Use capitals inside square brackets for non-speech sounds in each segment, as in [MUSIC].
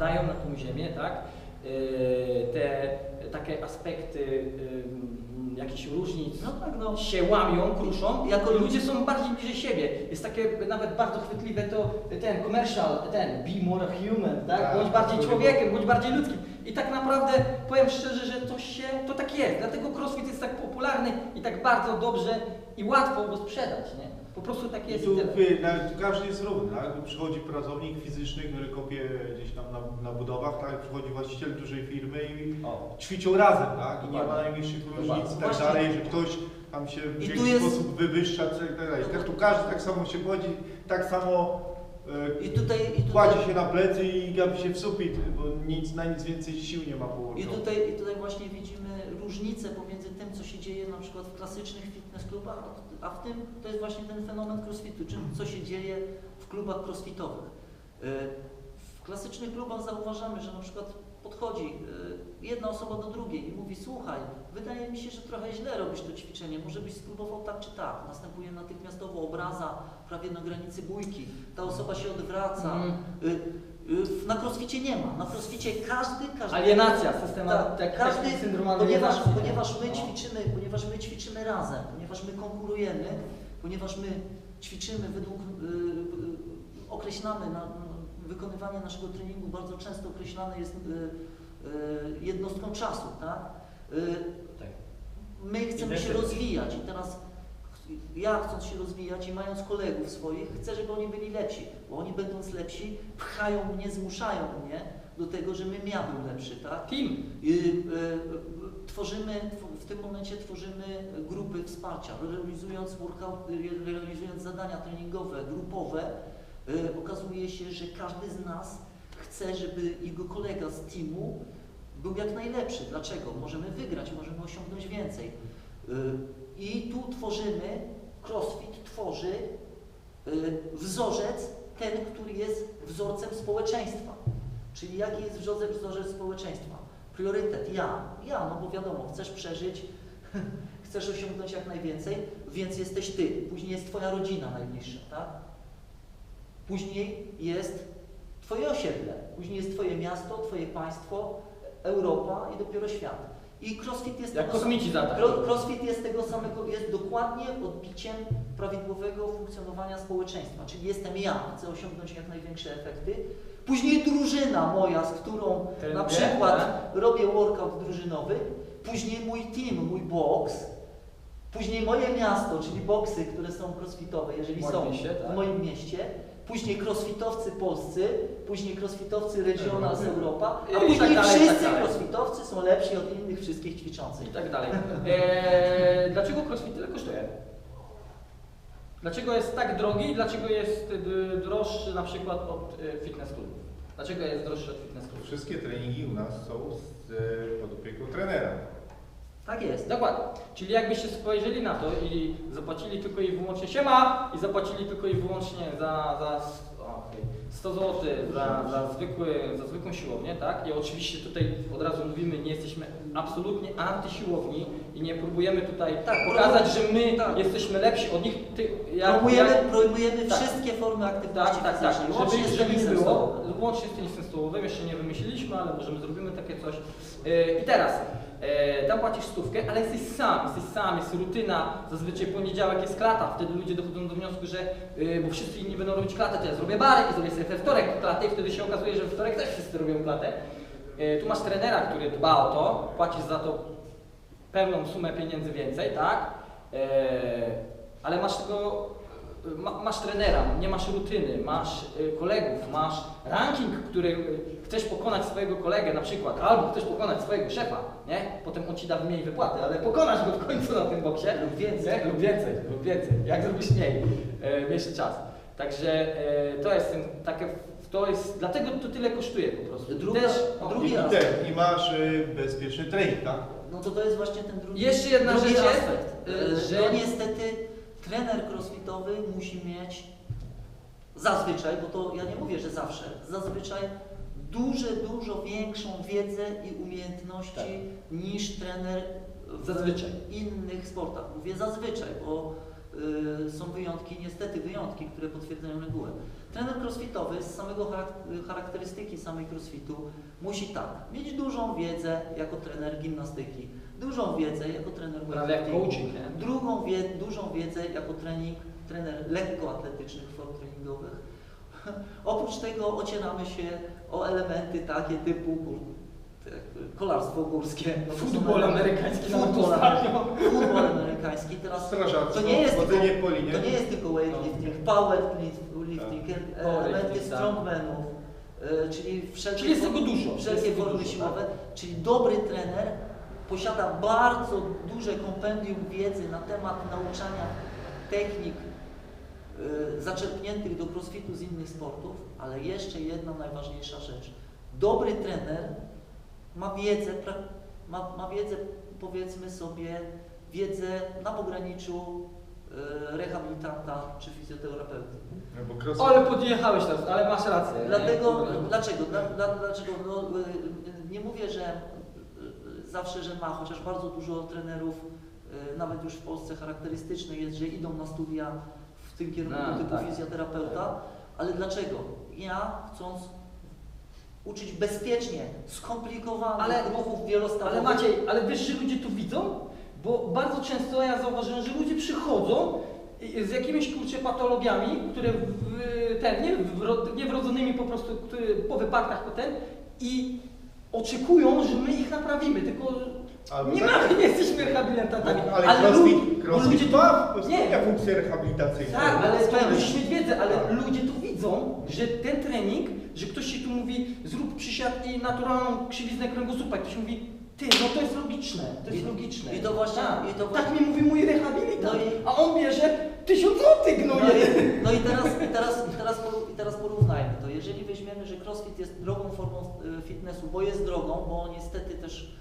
Dają na tą ziemię, tak? Yy, Te takie aspekty yy, jakichś różnic No tak, no. się łamią, kruszą, Jako jako ludzie są bardziej bliżej siebie. Jest takie nawet bardzo chwytliwe to ten commercial, ten be more human, tak? Tak, Bądź bardziej człowiekiem, bądź bardziej ludzkim. I tak naprawdę powiem szczerze, że to tak jest. Dlatego crossfit jest tak popularny i tak bardzo dobrze i łatwo go sprzedać, nie? Po prostu tak I jest. tu, i tyle. wie, nawet każdy jest równy, tak? Przychodzi pracownik fizyczny, który kopie gdzieś tam na, na budowach, tak? Przychodzi właściciel dużej firmy i O. ćwiczą razem, tak? I nie ma najmniejszych różnic i tak dalej, że ktoś tam się w I jakiś tu jest- sposób wywyższa, tak dalej. Tak, tu każdy tak samo się godzi, tak samo I tutaj, i tutaj, kładzie się na plecy i gapi się w sufit, bo nic, na nic więcej sił nie ma i połączonych. tutaj, i tutaj właśnie widzimy różnicę pomiędzy tym, co się dzieje na przykład w klasycznych fitness klubach, a w tym to jest właśnie ten fenomen crossfitu, czym co się dzieje w klubach crossfitowych. Y, W klasycznych klubach zauważamy, że na przykład podchodzi y, jedna osoba do drugiej i mówi słuchaj, wydaje mi się, że trochę źle robisz to ćwiczenie, może byś spróbował tak czy tak. Następuje natychmiastowo obraza prawie na granicy bójki, ta osoba się odwraca. Mm. Na crossficie nie ma. Na crossficie każdy, każdy Alienacja, systema, tak, tak, każdy, ponieważ, alienacji. ponieważ my No. ćwiczymy, ponieważ my ćwiczymy razem, ponieważ my konkurujemy, ponieważ my ćwiczymy według, określamy, na, wykonywanie naszego treningu bardzo często określane jest jednostką czasu, tak? Tak. My chcemy się rozwijać i teraz ja chcąc się rozwijać i mając kolegów swoich, chcę, żeby oni byli lepsi, bo oni będąc lepsi pchają mnie, zmuszają mnie do tego, żebym ja był lepszy, tak? I, y, y, tworzymy, tw- w tym momencie tworzymy grupy wsparcia, realizując workout, y, realizując zadania treningowe, grupowe, y, okazuje się, że każdy z nas chce, żeby jego kolega z teamu był jak najlepszy. Dlaczego? Możemy wygrać, możemy osiągnąć więcej. I tu tworzymy, CrossFit tworzy y, wzorzec, ten, który jest wzorcem społeczeństwa. Czyli jaki jest wzorzec, wzorzec społeczeństwa? Priorytet, ja, ja, no bo wiadomo, chcesz przeżyć, [LAUGHS] chcesz osiągnąć jak najwięcej, więc jesteś ty. Później jest twoja rodzina najbliższa, tak? Później jest twoje osiedle, później jest twoje miasto, twoje państwo, Europa i dopiero świat. I CrossFit jest Jak tego kosmici za Cro- CrossFit jest tego samego, jest dokładnie odbiciem prawidłowego funkcjonowania społeczeństwa. Czyli jestem ja, chcę osiągnąć jak największe efekty. Później drużyna moja, z którą Trenuję, na przykład tak. robię workout drużynowy. Później mój team, mój box. Później moje miasto, czyli boksy, które są crossfitowe, jeżeli moim są mieście, tak. w moim mieście. Później crossfitowcy polscy, później crossfitowcy regional z Europa, a tak później tak wszyscy dalej. crossfitowcy są lepsi od innych wszystkich ćwiczących. I tak dalej. Eee, dlaczego crossfit tyle kosztuje? Dlaczego jest tak drogi i dlaczego jest y, droższy na przykład od y, fitness klubów? Dlaczego jest droższy od fitness klubów? Wszystkie treningi u nas są z, e, pod opieką trenera. Tak jest. Dokładnie. Czyli jakbyście spojrzeli na to i zapłacili tylko i wyłącznie siema i zapłacili tylko i wyłącznie za, za o, okej, 100 zł za, za, zwykły, za zwykłą siłownię, tak? I oczywiście tutaj od razu mówimy, nie jesteśmy absolutnie antysiłowni i nie próbujemy tutaj Tak, pokazać, że my tak. jesteśmy lepsi od nich. Ty, jak- Promujemy, jak- promujemy tak. wszystkie formy aktywności tak, tak, tak. Żeby, żeby nie było. Łącznie z tenisem stołowym, jeszcze nie wymyśliliśmy, ale możemy zrobimy takie coś. Yy, I teraz, tam płacisz stówkę, ale jesteś sam, jesteś sam, jest rutyna, zazwyczaj poniedziałek jest klata, wtedy ludzie dochodzą do wniosku, że yy, bo wszyscy inni będą robić klatę, to ja zrobię barek i zrobię sobie we wtorek klatę i wtedy się okazuje, że we wtorek też wszyscy robią klatę. Tu masz trenera, który dba o to, płacisz za to pewną sumę pieniędzy więcej, tak? Ale masz tego, ma, masz trenera, nie masz rutyny, masz y, kolegów, masz ranking, który y, chcesz pokonać swojego kolegę na przykład, albo chcesz pokonać swojego szefa, nie? Potem on ci da mniej wypłaty, ale pokonasz go w końcu na tym boksie. Lub więcej. Lub więcej, lub więcej. Jak zrobisz mniej, y, mniejszy czas. Także y, to jest ten, takie, to jest, dlatego to tyle kosztuje po prostu. Druga- o, drugi I, ten, I masz e, bezpieczny trening, tak? No to to jest właśnie ten drugi, Jeszcze jedna drugi rzecz jest, aspekt. y, Y, że- No niestety trener crossfitowy musi mieć zazwyczaj, bo to ja nie mówię, że zawsze, zazwyczaj duże, dużo większą wiedzę i umiejętności Tak. niż trener w Zazwyczaj. innych sportach. Mówię zazwyczaj, bo y, są wyjątki, niestety wyjątki, które potwierdzają regułę. Trener crossfitowy z samego charak- charakterystyki samej crossfitu musi tak, mieć dużą wiedzę jako trener gimnastyki, dużą wiedzę jako trener Prawie jak coaching, nie? drugą wie, dużą wiedzę jako trening, trener lekkoatletycznych form treningowych. [LAUGHS] Oprócz tego ocieramy się o elementy takie typu kolarstwo górskie. no Futbol amerykański Futbol, futbol amerykański. Teraz Strażactwo, to nie jest tylko, po linie. to nie jest tylko weightlifting, powerlifting, e, Tak. Powerlifting, elementy tak. strongmanów, e, czyli wszelkie, Czyli jest tego dużo. wszelkie Jest formy dużo, siłowe, tak. czyli dobry trener posiada bardzo duże kompendium wiedzy na temat nauczania technik y, zaczerpniętych do crossfitu z innych sportów, ale jeszcze jedna najważniejsza rzecz. Dobry trener ma wiedzę, pra- ma, ma wiedzę powiedzmy sobie, wiedzę na pograniczu y, rehabilitanta czy fizjoterapeuty. No bo. Ale podjechałeś teraz, ale masz rację. nie? Dlatego, Kurde. dlaczego? Dla, dla, dlaczego? No, y, y, nie mówię, że y, y, zawsze, że ma, chociaż bardzo dużo trenerów, nawet już w Polsce charakterystyczne jest, że idą na studia w tym kierunku No, typu tak. fizjoterapeuta, ale dlaczego? Ja chcąc uczyć bezpiecznie, skomplikowanych Ale- ruchów wielostawowych, Ale Maciej, ale wiesz, że ludzie to widzą? Bo bardzo często ja zauważyłem, że ludzie przychodzą z jakimiś kurczę patologiami, które w, ten, nie, wro- niewrodzonymi po prostu które, po wypadkach potem i oczekują, że my ich naprawimy, tylko Albo nie tak. mamy, nie jesteśmy rehabilitantami. Ale, lu- crossfit, bo crossfit ludzie to- ma nie, spełnia funkcję rehabilitacyjną. tak, ale to Spełnia. musisz mieć wiedzę, ale Tak. ludzie to widzą, że ten trening, że ktoś ci tu mówi zrób przysiad i naturalną krzywiznę kręgosłupa i ktoś mówi ty, no to jest logiczne, to jest I- logiczne. i to właśnie- tak, i to tak właśnie- mi mówi mój rehabilitant, No i- a on bierze tysiąc złotych, no No i, no i teraz, i teraz, i teraz, i teraz porównajmy to. Jeżeli weźmiemy, że crossfit jest drogą formą e, fitnessu, bo jest drogą, bo niestety też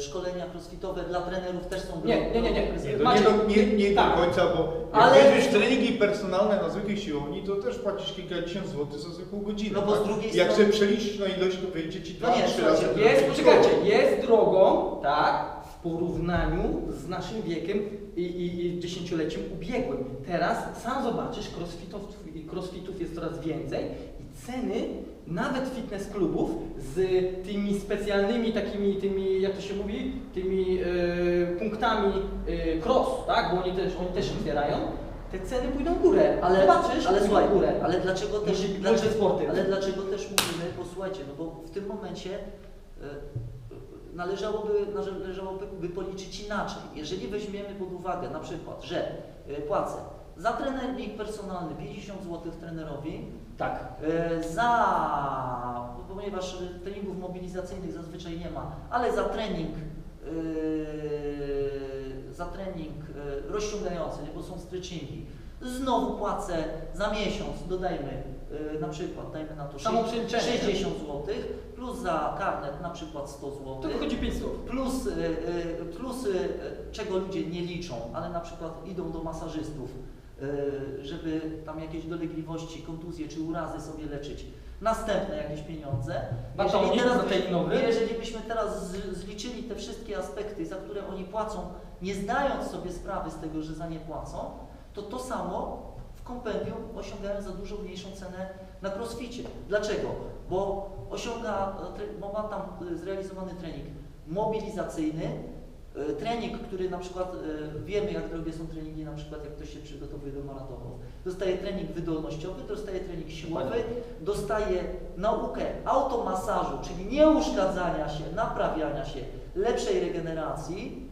szkolenia crossfitowe dla trenerów też są drogą. Nie, nie, nie, nie. Nie, drogą to Macie- nie, do, nie, nie tak. do końca, bo Ale- jak będziesz treningi personalne na zwykłej siłowni, to też płacisz kilkadziesiąt złotych za zwykłą godzinę. No bo z tak? drugiej Jak strony- sobie przeliczysz na ilość, to wyjdzie ci No dwa, nie, trzy razy. Jest, poczekajcie, jest drogą, tak, w porównaniu z naszym wiekiem i, i, i dziesięcioleciem ubiegłym. Teraz sam zobaczysz, crossfitów, crossfitów jest coraz więcej i ceny nawet fitness klubów z tymi specjalnymi takimi, tymi, jak to się mówi, tymi e, punktami e, cross, tak, bo oni też, oni też wspierają, te ceny pójdą w górę. Ale, zobaczysz, ale słuchaj, w górę. ale dlaczego też, Musi- dlaczego, sporty. ale dlaczego też mówimy, posłuchajcie, no bo w tym momencie e, należałoby, należałoby by policzyć inaczej. Jeżeli weźmiemy pod uwagę na przykład, że płacę za trening personalny 50 zł trenerowi, Tak. E, Za, ponieważ treningów mobilizacyjnych zazwyczaj nie ma, ale za trening, e, za trening e, rozciągający, bo są stretchingi, znowu płacę za miesiąc, dodajmy na przykład, dajmy na to Samo sześć- przeliczenie. 60 zł, plus za karnet na przykład 100 zł. To wychodzi 5 słów. Plus, plus czego ludzie nie liczą, ale na przykład idą do masażystów, żeby tam jakieś dolegliwości, kontuzje czy urazy sobie leczyć. Następne jakieś pieniądze. Batonik teraz, proteinowy. jeżeli byśmy teraz zliczyli te wszystkie aspekty, za które oni płacą, nie zdając sobie sprawy z tego, że za nie płacą, to to samo w kompendium osiągają za dużo mniejszą cenę na crossficie. Dlaczego? Bo osiąga, e, bo ma tam e, zrealizowany trening mobilizacyjny, e, trening, który na przykład e, wiemy jak drogie są treningi, na przykład jak ktoś się przygotowuje do maratonu. Dostaje trening wydolnościowy, dostaje trening siłowy, dostaje naukę automasażu, czyli nieuszkadzania się, naprawiania się, lepszej regeneracji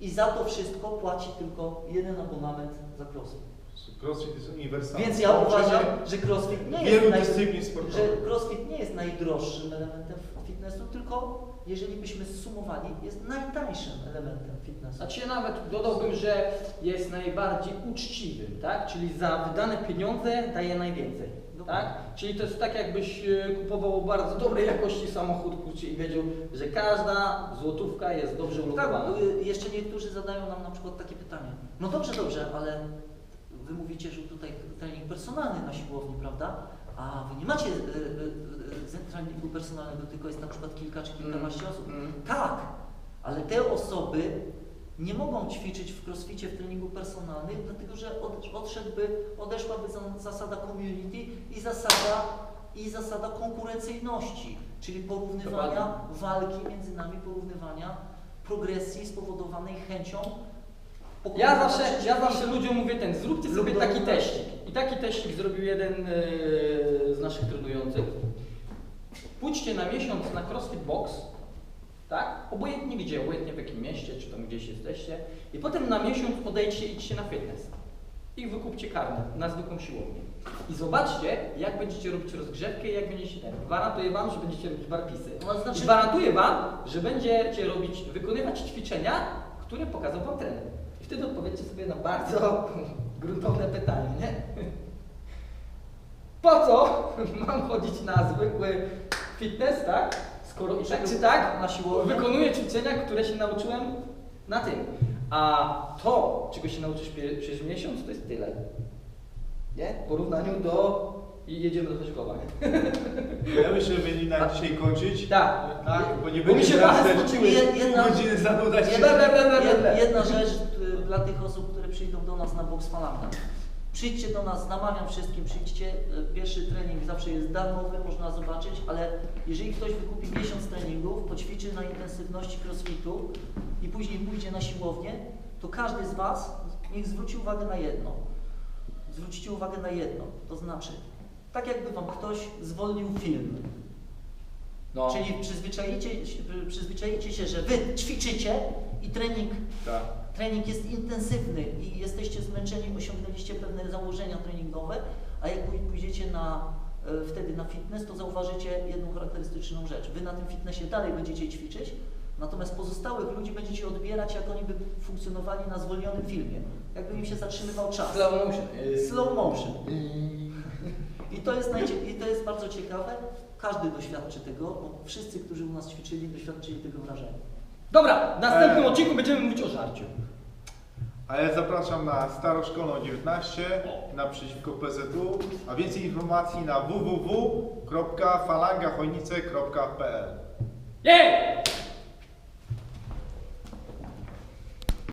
i za to wszystko płaci tylko jeden abonament za crossfit. Crossfit jest uniwersalny. Więc ja uważam, że crossfit nie jest, naj... że crossfit nie jest najdroższym elementem fitnessu, tylko jeżeli byśmy zsumowali, jest najtańszym elementem fitnessu. Znaczy ja nawet dodałbym, że jest najbardziej uczciwym, tak? Czyli za wydane pieniądze daje najwięcej, tak? Czyli to jest tak jakbyś e, kupował bardzo dobrej jakości samochód i wiedział, że każda złotówka jest dobrze Tak, ulokowana. y, jeszcze niektórzy zadają nam na przykład takie pytanie. No dobrze, dobrze, ale wy mówicie, że tutaj trening personalny na siłowni, prawda? A wy nie macie y, y, y, treningu personalnego, tylko jest na przykład kilka czy kilkanaście osób. Mm. Tak, ale te osoby nie mogą ćwiczyć w crossficie w treningu personalnym, dlatego że od, odszedłby, odeszłaby za- zasada community i zasada, i zasada konkurencyjności, czyli porównywania walki między nami, porównywania progresji spowodowanej chęcią Ja zawsze, ja zawsze ludziom mówię ten, zróbcie sobie taki teścik. I taki teścik zrobił jeden e, z naszych trenujących. Pójdźcie na miesiąc na CrossFit Box, tak? Obojętnie gdzie, obojętnie w jakim mieście, czy tam gdzieś jesteście. I potem na miesiąc podejdźcie i idźcie na fitness. I wykupcie karnet na zwykłą siłownię. I zobaczcie, jak będziecie robić rozgrzewkę i jak będziecie ten. Gwarantuję wam, że będziecie robić barpisy. Znaczy- I gwarantuję wam, że będziecie robić, wykonywać ćwiczenia, które pokazał wam trener. Wtedy odpowiedzcie sobie na bardzo gruntowne pytanie, nie? Po co mam chodzić na zwykły fitness, tak? Skoro i tak czy tak Na siłownię? wykonuję ćwiczenia, które się nauczyłem na tym. A to, czego się nauczysz przez miesiąc, to jest tyle. Nie? W porównaniu do... I jedziemy do Choćkowa, nie? Ja myślę, że będzie na dzisiaj kończyć. Tak. Tak, bo nie Bo mi się jedna- godziny zanudać się. Ble, ble, ble, ble, ble, Jed, ble. jedna rzecz y, dla tych osób, które przyjdą do nas na box falanga. Przyjdźcie do nas, namawiam wszystkim, przyjdźcie. Y, Pierwszy trening zawsze jest darmowy, można zobaczyć, ale jeżeli ktoś wykupi miesiąc treningów, poćwiczy na intensywności crossfitu i później pójdzie na siłownię, to każdy z Was niech zwróci uwagę na jedno. Zwróćcie uwagę na jedno, to znaczy, tak jakby Wam ktoś zwolnił film, No. Czyli przyzwyczajicie, przyzwyczajicie się, że wy ćwiczycie i trening, Tak. Trening jest intensywny i jesteście zmęczeni, osiągnęliście pewne założenia treningowe, a jak pój- pójdziecie na, e, wtedy na fitness, to zauważycie jedną charakterystyczną rzecz. Wy na tym fitnessie dalej będziecie ćwiczyć, natomiast pozostałych ludzi będziecie odbierać, jak oni by funkcjonowali na zwolnionym filmie. Jakby im się zatrzymywał czas. Slow motion. Slow motion. I to jest, I to jest bardzo ciekawe. Każdy doświadczy tego, bo wszyscy, którzy u nas ćwiczyli, doświadczyli tego wrażenia. Dobra, w następnym E. odcinku będziemy mówić o żarciu. A ja zapraszam na Staroszkolną 19 naprzeciwko PZU, a więcej informacji na www.falangachojnice.pl Jej!